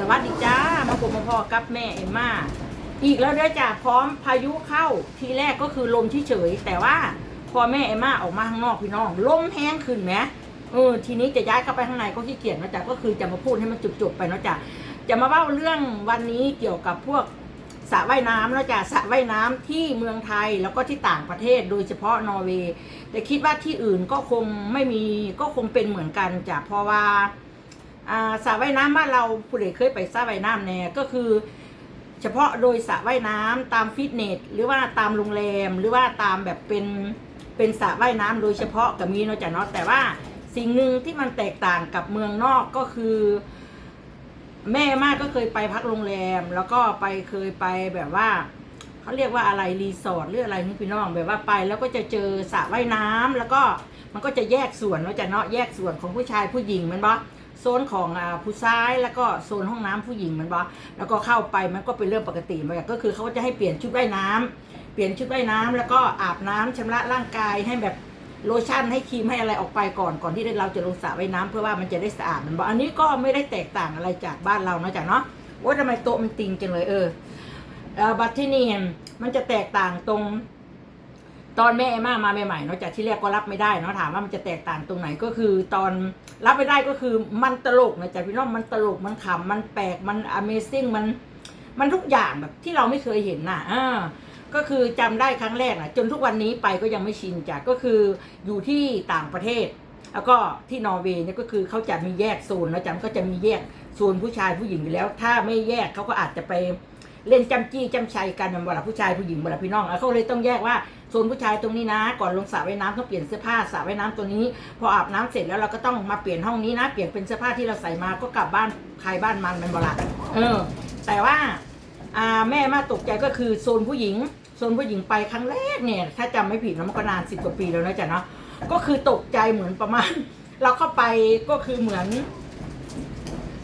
สวัสดีจ้ามาพบมาพอกับแม่เอ็มมาอีกแล้วเด้อจ้าพร้อมพายุเข้าทีแรกก็คือลมเฉยแต่ว่าพอแม่เอ็มมาออกมาข้างนอกพี่น้องลมแห้งขึ้นไหมเออทีนี้จะย้ายเข้าไปข้างในก็ขี้เกียจนะจ๊ะก็คือจะมาพูดให้มันจบๆไปนะจ๊ะจะมาเล่าเรื่องวันนี้เกี่ยวกับพวกสระว่ายน้ำนะจ๊ะสระว่ายน้ำที่เมืองไทยแล้วก็ที่ต่างประเทศโดยเฉพาะนอร์เวย์แต่คิดว่าที่อื่นก็คงไม่มีก็คงเป็นเหมือนกันจ้ะเพราะว่า สระว่ายน้ำบ้านเราผู้ใดเคยไปสระว่ายน้ำแน่ก็คือ เฉพาะโดยสระว่ายน้ำตามฟิตเนสหรือว่าตามโรงแรมหรือว่าตามแบบเป็นเป็นสระว่ายน้ำโดยเฉพาะกับมีเนาะจ้ะเนาะแต่ว่าสิ่งหนึ่งที่มันแตกต่างกับเมืองนอกก็คือ แม่มากก็เคยไปพักโรงแรม แล้วก็ไปเคยไปแบบว่าเขาเรียกว่าอะไรรีสอร์ทหรืออะไรนี่พี่น้องแบบว่าไป แล้วก็จะเจอสระว่ายน้ำแล้วก็มันก็จะแยกส่วนเนาะจ้ะเนาะแยกส่วนของผู้ชายผู้หญิงมันบ่ โซนของอ่าผู้ชายแล้วก็โซนห้องน้ำผู้หญิงมันบอแล้วก็เข้าไปมันก็เป็นเรื่องปกติมันก็คือเขาจะให้เปลี่ยนชุดว่ายน้ำเปลี่ยนชุดว่ายน้ำแล้วก็อาบน้ำชำระร่างกายให้แบบโลชั่นให้ครีมให้อะไรออกไปก่อนก่อนที่เราจะลงสระว่ายน้ำเพื่อว่ามันจะได้สะอาดมันบอกอันนี้ก็ไม่ได้แตกต่างอะไรจากบ้านเราเนาะจากเนาะว่าทำไมโต๊ะมันติงจังเลยเออเอ่อบัตรที่นี่มันจะแตกต่างตรง ตอนแม่เอมมามาใหม่ๆเนาะจากที่แรกก็รับไม่ได้เนาะถามว่ามันจะแตกต่างตรงไหนก็คือตอนรับไม่ได้ก็คือมันตลกนะจากพี่น้องมันตลกมันขำมันแปลกมัน Amazing มันมันทุกอย่างแบบที่เราไม่เคยเห็นน่ะอ่าก็คือจำได้ครั้งแรกนะจนทุกวันนี้ไปก็ยังไม่ชินจ้ะก็คืออยู่ที่ต่างประเทศ แล้วก็ที่นอร์เวย์เนี่ยก็คือเขาจะมีแยกโซนแล้วจำก็จะมีแยกโซนผู้ชายผู้หญิงอยู่แล้ว ถ้าไม่แยกเขาก็อาจจะไป เล่นจำจี้จำชัยกันเวลาผู้ชายผู้หญิงเวลาพี่น้องเขาเลยต้องแยกว่าโซนผู้ชายตรงนี้นะ ก่อนลงสระว่ายน้ำต้องเปลี่ยนเสื้อผ้าสระว่ายน้ำตัวนี้ พออาบน้ำเสร็จแล้วเราก็ต้องมาเปลี่ยนห้องนี้นะ เปลี่ยนเป็นเสื้อผ้าที่เราใส่มาก็กลับบ้านใครบ้านมันเป็นบละเออ แต่ว่าแม่มาตกใจก็คือโซนผู้หญิงโซนผู้หญิงไปครั้งแรกเนี่ย ถ้าจำไม่ผิดนะมันก็นานสิบกว่าปีแล้วนะจ๊ะเนาะก็คือตกใจเหมือนประมาณ เราเข้าไปก็คือเหมือน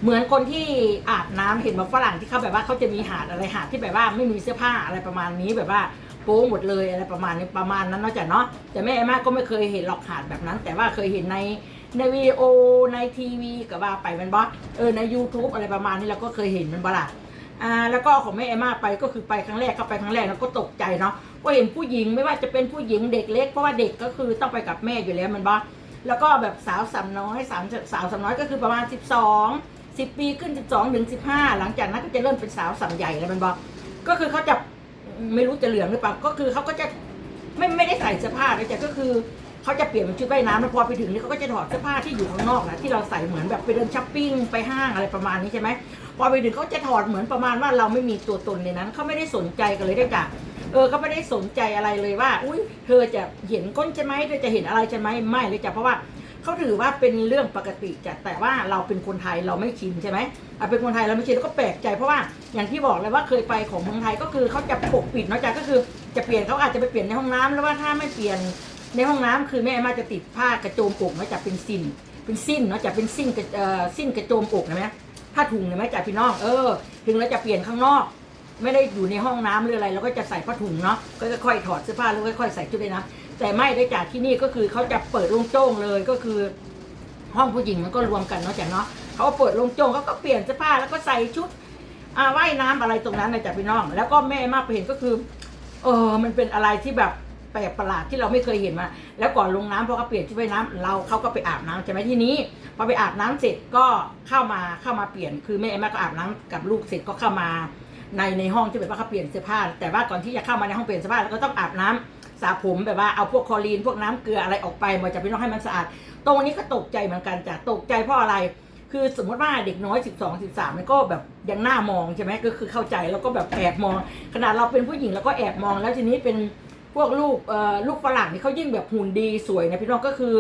เหมือนคนที่อาบน้ำเห็นมาฝรั่งที่เขาแบบว่าเขาจะมีหาดอะไรหาดที่แบบว่าไม่มีเสื้อผ้าอะไรประมาณนี้แบบว่าโป๊หมดเลยอะไรประมาณนี้ประมาณนั้นเนาะจ้ะเนาะแต่แม่เอมมาก็ไม่เคยเห็นหรอกหาดแบบนั้น แต่ว่าเคยเห็นในในวิดีโอในทีวีกับว่าไปมันบอสเออใน YouTube อะไรประมาณนี้เราก็เคยเห็นมันบล่ะอ่าแล้วก็ของแม่เอมมาไปก็คือไปครั้งแรกเข้าไปครั้งแรกแล้วก็ตกใจเนาะว่าเห็นผู้หญิงไม่ว่าจะเป็นผู้หญิงเด็กเล็กเพราะว่าเด็กก็คือต้องไปกับแม่อยู่แล้วมันบอแล้วก็แบบสาวสามน้อยสามสาวสามน้อยก็คือประมาณ 12 10ปีขึ้น12ถึง15หลังจากนั้นก็จะเริ่มเป็นสาวสัมใหญ่แล้วมันบอกก็คือเขาจะไม่รู้จะเหลืองหรือเปล่าก็คือเขาก็จะไม่ไม่ได้ใส่เสื้อผ้าเลยแต่ก็คือเขาจะเปลี่ยนเป็นชุดว่ายน้ำแล้วพอไปถึงนี่เขาก็จะถอดเสื้อผ้าที่อยู่ข้างนอกนะที่เราใส่เหมือนแบบไปเดินช้อปปิ้งไปห้างอะไรประมาณนี้ใช่ไหมพอไปถึงเขาจะถอดเหมือนประมาณว่าเราไม่มีตัวตนในนั้นเขาไม่ได้สนใจกันเลยด้วยจ้ะเออเขาไม่ได้สนใจอะไรเลยว่า อุ้ยเธอจะเห็นก้นใช่ไหมเธอจะเห็นอะไรใช่ไหมไม่เลยจ้ะเพราะว่า เขาถือว่าเป็นเรื่องปกติจ้ะแต่ว่าเราเป็นคนไทยเราไม่ชินใช่ไหมอะเป็นคนไทยเราไม่ชินแล้วก็แปลกใจเพราะว่าอย่างที่บอกเลยว่าเคยไปของเมืองไทยก็คือเขาจะปกปิดเนาะจ้ะก็คือจะเปลี่ยนเขาอาจจะไปเปลี่ยนในห้องน้ำแล้วว่าถ้าไม่เปลี่ยนในห้องน้ำคือแม่มาจะติดผ้ากระโจมอกเนาะจ้ะเป็นสิ้น เป็นสิ้นเนาะจ้ะเป็นสิ้นกระเอ่อสิ้นกระโจมอกเห็นไหมผ้าถุงเห็นไหมจ้ะพี่น้องเออ ถึงเราจะเปลี่ยนข้างนอก ไม่ได้อยู่ในห้องน้ำหรืออะไรเราก็จะใส่ผ้าถุงเนาะก็ค่อยๆถอดเสื้อผ้าแล้วค่อยๆใส่ชุดเลยนะแต่ไม่ได้จากที่นี่ก็คือเขาจะเปิดโล่งโจ้งเลยก็คือ ห้องผู้หญิงมันก็รวมกันเนาะจ้ะเนาะเขาเปิดโลงโจงเขาก็เปลี่ยนเสื้อผ้าแล้วก็ใส่ชุดอาว่ายน้ำอะไรตรงนั้นนะจ้ะพี่น้อง แล้วก็แม่มากไปเห็นก็คือ เออ มันเป็นอะไรที่แบบแปลกประหลาดที่เราไม่เคยเห็นมา แล้วก่อนลงน้ำพอเขาเปลี่ยนชุดว่ายน้ำเราเขาก็ไปอาบน้ำใช่ไหมที่นี้ พอไปอาบน้ำเสร็จก็เข้ามาเข้ามาเปลี่ยน คือแม่แม่ก็อาบน้ำกับลูกเสร็จก็เข้ามา ในในห้องที่แบบว่าเขาเปลี่ยนเสื้อผ้า แต่ว่าก่อนที่จะเข้ามาในห้องเปลี่ยนเสื้อผ้าเราก็ต้องอาบน้ำสระผมแบบว่าเอาพวกคลอรีนพวกน้ำเกลืออะไรออกไปมาจะพี่น้องให้มันสะอาด ตรงนี้ก็ตกใจเหมือนกันจ้ะตกใจเพราะอะไร คือสมมติว่าเด็กน้อย 12 13มันก็แบบยังหน้ามองใช่ไหมก็คือเข้าใจแล้วก็แบบแอบมอง ขนาดเราเป็นผู้หญิงแล้วก็แอบมอง แล้วทีนี้เป็นพวกลูกเอ่อลูกฝรั่งนี่เขายิ่งแบบหุ่นดีสวยนะพี่น้องก็คือ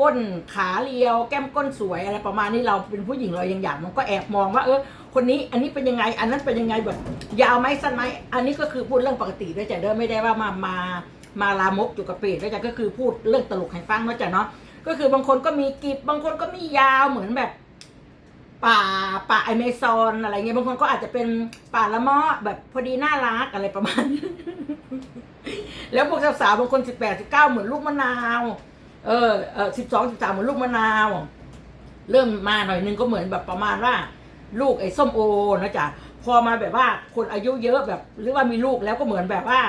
ก้นขาเรียว แก้มก้นสวยอะไรประมาณนี้เราเป็นผู้หญิงเรายังอยากมันก็แอบมองว่าเออ คนนี้อันนี้เป็นยังไง อันนั้นเป็นยังไงแบบยาวไหมสั้นไหมอันนี้ก็คือพูดเรื่องปกติด้วยจ้ะเด้อไม่ได้ว่ามามามาลามกจุกกระเปดด้วยจ้ะก็คือพูดเรื่องตลกให้ฟังด้วยจ้ะเนาะก็คือบางคนก็มีกิบบางคนก็มียาวเหมือนแบบ ป่าป่าไอเมซอนอะไรเงี้ยบางคนก็อาจจะเป็นป่าละมาะแบบพอดีน่ารักอะไรประมาณ แล้วพวกสาวๆบางคนสิบแปดสิบเก้าเหมือนลูกมะนาว เออเออสิบสองสิบสามเหมือนลูกมะนาว เริ่มมาหน่อยนึงก็เหมือนแบบประมาณว่า ลูกไอ้ส้มโอนะจ๊ะพอมาแบบว่าคนอายุเยอะแบบหรือว่ามีลูกแล้วก็เหมือนแบบว่า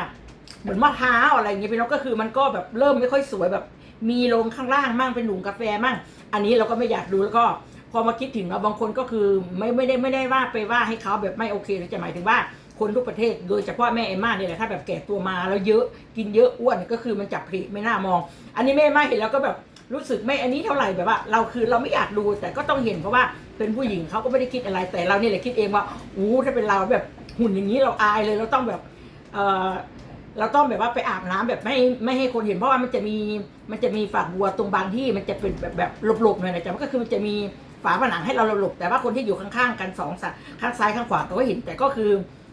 เหมือนมะพร้าวอะไรอย่างเงี้ยพี่น้องก็คือมันก็แบบเริ่มไม่ค่อยสวยแบบ มีลงข้างล่างมั่งเป็นหนุ่มกาแฟมั่ง อันนี้เราก็ไม่อยากดูแล้วก็ พอมาคิดถึงเราบางคนก็คือไม่ไม่ได้ไม่ได้ว่าไปว่าให้เขาแบบไม่โอเคหรือจะหมายถึงว่าคนทุกประเทศโดยเฉพาะแม่เอมม่าเนี่ยแหละถ้าแบบแก่ตัวมาแล้วเยอะกินเยอะอ้วนก็คือมันจับผลิไม่น่ามอง อันนี้แม่เอมม่าเห็นแล้วก็แบบ รู้สึกไม่อันนี้เท่าไหร่แบบว่า เราคือเราไม่อยากดูแต่ก็ต้องเห็นเพราะว่าเป็นผู้หญิงเขาก็ไม่ได้คิดอะไรแต่เราเนี่ยแหละคิดเองว่าอู้ถ้าเป็นเราแบบหุ่นอย่างนี้เราอายเลยเราต้องแบบเออเราต้องแบบว่าไปอาบน้ำแบบไม่ไม่ให้คนเห็นเพราะว่ามันจะมีมันจะมีฝาบัวตรงบางที่มันจะเป็นแบบแบบหลบๆหน่อยนะจ๊ะมันก็คือมันจะมีฝาผนังให้เราหลบแต่ว่าคนที่อยู่ข้างๆกันสองสะข้างซ้ายข้างขวาก็เห็นแต่ก็คือ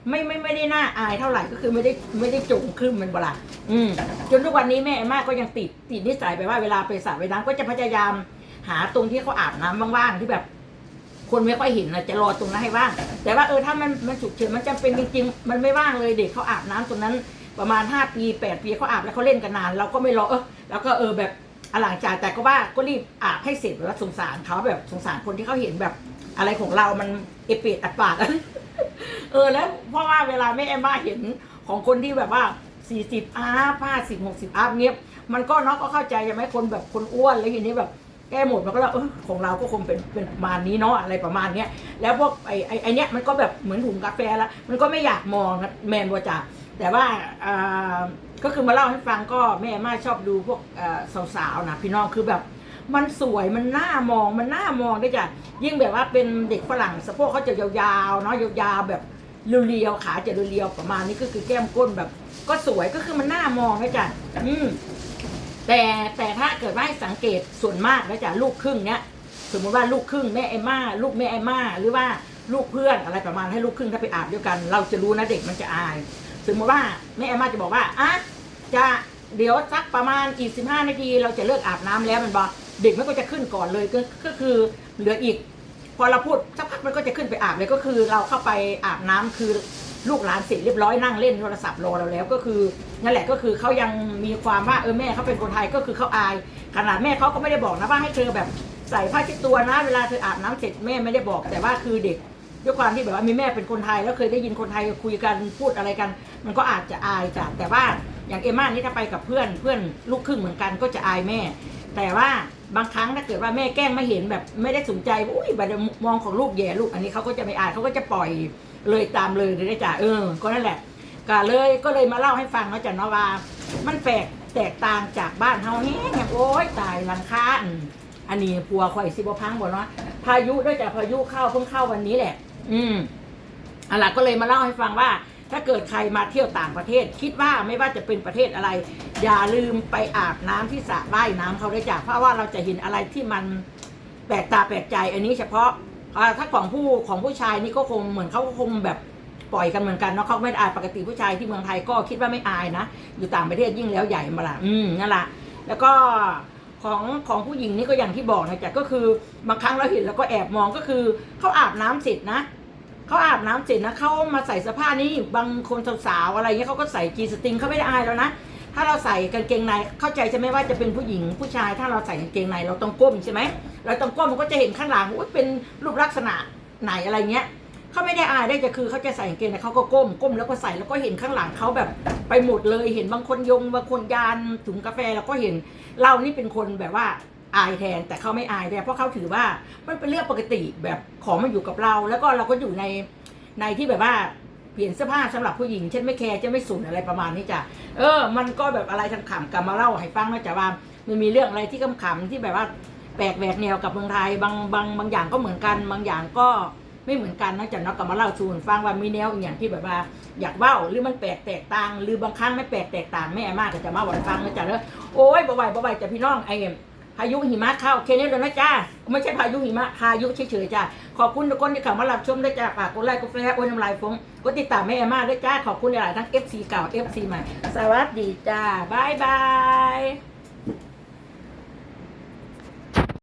ไม่ไม่ไม่ได้น่าอายเท่าไหร่ก็คือไม่ได้ไม่ได้จงขึ้นมันเวลาอืมจนทุกวันนี้แม่เอมม่าก็ยังติดติดนิสัยไปว่าเวลาไปสระว่ายน้ำก็จะพยายาม หาตรงที่เขาอาบน้ำว่างๆที่แบบ คนไม่ค่อยเห็นนะจะรอตรงนั้นให้ว่างแต่ว่าเออถ้ามันมันฉุกเฉินมันจำเป็นจริงๆ มันไม่ว่างเลยเด็กเขาอาบน้ำตรงนั้น ประมาณห้าปีแปดปีเขาอาบแล้วเขาเล่นกันนาน เราก็ไม่รอเออแล้วก็เออแบบอลังจากแต่ก็ว่าก็รีบอาบให้เสร็จแบบว่าสงสารเขาแบบสงสารคนที่เขาเห็นแบบอะไรของเรามันเอเปดอัดปาด เออแล้วเพราะว่าเวลาแม่แอมมาเห็นของคนที่แบบว่าสี่สิบอาห้าสิบหกสิบอาเนี้ยมันก็เนาะก็เข้าใจใช่ไหมคนแบบคนอ้วนแล้วทีนี้แบบแก้หมดมันก็แล้วเออของเราก็คงเป็นเป็นประมาณนี้เนาะอะไรประมาณเนี้ยแล้วพวกไอ้ไอ้ไอเนี้ยมันก็แบบเหมือนถุงกาแฟแล้ว มันก็ไม่อยากมองแมนบัวจ่าแต่ว่าอ่าก็คือมาเล่าให้ฟังก็แม่มาชอบดูพวกสาวๆนะพี่น้องคือแบบ มันสวยมันน่ามองมันน่ามองด้วยจ้ะยิ่งแบบว่าเป็นเด็กฝรั่งสะโพกเขาจะยาวๆเนาะยาวๆแบบเรียวๆขาจะเรียวๆประมาณนี้ก็คือแก้มก้นแบบ ก็สวยก็คือมันน่ามองด้วยจ้ะอืมแต่แต่ถ้าเกิดว่าให้สังเกตส่วนมากแล้วจ้ะลูกครึ่งเนี้ยสมมติว่าลูกครึ่งแม่เอมม่าลูกแม่เอมม่าหรือว่าลูกเพื่อนอะไรประมาณให้ลูกครึ่งถ้าไปอาบด้วยกัน เราจะรู้นะเด็กมันจะอาย สมมติว่าแม่เอมม่าจะบอกว่าอะจะเดี๋ยวสักประมาณอีกสิบห้านาทีเราจะเลิกอาบน้ำแล้วมันบอก เด็กมันก็จะขึ้นก่อนเลยก็ก็คือเหลืออีก พอเราพูดสักพักมันก็จะขึ้นไปอาบเลยก็คือ เราเข้าไปอาบน้ำคือลูกหลานเสร็จเรียบร้อยนั่งเล่นโทรศัพท์รอเราแล้วก็คือนั่นแหละก็คือเขายังมีความว่าเออแม่เขาเป็นคนไทยก็คือเขาอาย ขนาดแม่เขาก็ไม่ได้บอกนะว่าให้เธอแบบใส่ผ้าเช็ดตัวนะเวลาเธออาบน้ำเสร็จแม่ไม่ได้บอกแต่ว่าคือเด็กด้วยความที่แบบว่ามีแม่เป็นคนไทยแล้วเคยได้ยินคนไทยคุยกันพูดอะไรกัน มันก็อาจจะอายจ้ะแต่ว่าอย่างเอมม่านี่ถ้าไปกับเพื่อนเพื่อนลูกครึ่งเหมือนกันก็จะอายแม่ แต่ว่าบางครั้งถ้าเกิดว่าแม่แกล้งไม่เห็นแบบไม่ได้สนใจอุ้ยแบบมองของลูกแย่ลูกอันนี้เขาก็จะไม่อ่ายเขาก็จะปล่อยเลยตามเลยเลยได้จ้ะเออ ก็นั่นแหละก็เลยก็เลยมาเล่าให้ฟังเนาะจ้ะเนาะว่า มันแปลกแตกต่างจากบ้านเฮาแห้งโอ้ยตายลังคาอันนี้พัวข่อยสิบพังบ่เนาะพายุด้วยจ้ะพายุเข้าเพิ่งเข้าวันนี้แหละ อืมเอาล่ะก็เลยมาเล่าให้ฟังว่า ถ้าเกิดใครมาเที่ยวต่างประเทศ คิดว่าไม่ว่าจะเป็นประเทศอะไร อย่าลืมไปอาบน้ำที่สระว่ายน้ำเขาด้วยจ้ะเพราะว่าเราจะเห็นอะไรที่มันแปลกตาแปลกใจ อันนี้เฉพาะถ้าของผู้ของผู้ชายนี่ก็คงเหมือนเขาคงแบบปล่อยกันเหมือนกันเนาะเขาไม่อายปกติผู้ชายที่เมืองไทยก็คิดว่าไม่อายนะ อยู่ต่างประเทศยิ่งแล้วใหญ่มาละอืมนั่นแหละแล้วก็ของของผู้หญิงนี่ก็อย่างที่บอกนะจ๊ะก็คือบางครั้งเราเห็นแล้วก็แอบมองก็คือเขาอาบน้ำเสร็จนะ เขาอาบน้ำเสร็จนะเขามาใส่เสื้อผ้านี่บางคนสาวๆอะไรเงี้ยเขาก็ใส่จีสติงเขาไม่ได้อายแล้วนะถ้าเราใส่กางเกงในเข้าใจใช่ไหมว่าจะเป็นผู้หญิงผู้ชาย ถ้าเราใส่กางเกงในเราต้องก้มใช่ไหมเราต้องก้มมันก็จะเห็นข้างหลังว่าเป็นรูปลักษณะไหนอะไรเงี้ยเขาไม่ได้อายได้จะคือเขาจะใส่กางเกงในเขาก็ก้มก้มแล้วก็ใส่แล้วก็เห็นข้างหลังเขาแบบไปหมดเลยเห็นบางคนยงบางคนยานถุงกาแฟเราก็เห็นเรานี่เป็นคนแบบว่า อายแทนแต่เขาไม่อายเลยเพราะเขาถือว่ามันเป็นเรื่องปกติแบบของมันอยู่กับเรา แล้วก็เราก็อยู่ในในที่แบบว่าเปลี่ยนเสื้อผ้าสำหรับผู้หญิงเช่นไม่แคร์จะไม่สุนอะไรประมาณนี้จ้ะเออ มันก็แบบอะไรทำขำกลับมาเล่าให้ฟังนะจ๊ะว่ามันมีเรื่องอะไรที่ขำๆที่แบบว่าแปลกแหวกแนวกับเมืองไทยบางบางบางอย่างก็เหมือนกัน บางอย่างก็ไม่เหมือนกันนะจ๊ะเนาะกลับมาเล่าสูนฟังว่ามีแนวอย่างที่แบบว่า อยากเว้าหรือมันแปลกแตกต่าง หรือบางครั้งไม่แปลกแตกต่างแม่มากก็จะมาวันฟังนะจ๊ะเนอะโอ้ยบ่ไหวบ่ไหวจ้ะพี่น้องไอ้ พายุหิมะเข้าแค่นี้เลยนะจ้าไม่ใช่พายุหิมะพายุเฉยๆจ้าขอบคุณทุกคนที่เข้ามารับชมด้วยจ้าฝากกดไลค์กดแชร์โอ้ยน้ำลายฟงกดติดตามแม่แอมมาด้วยจ้าขอบคุณหลายทั้ง FC เก่า FC ใหม่ สวัสดีจ้าบายบาย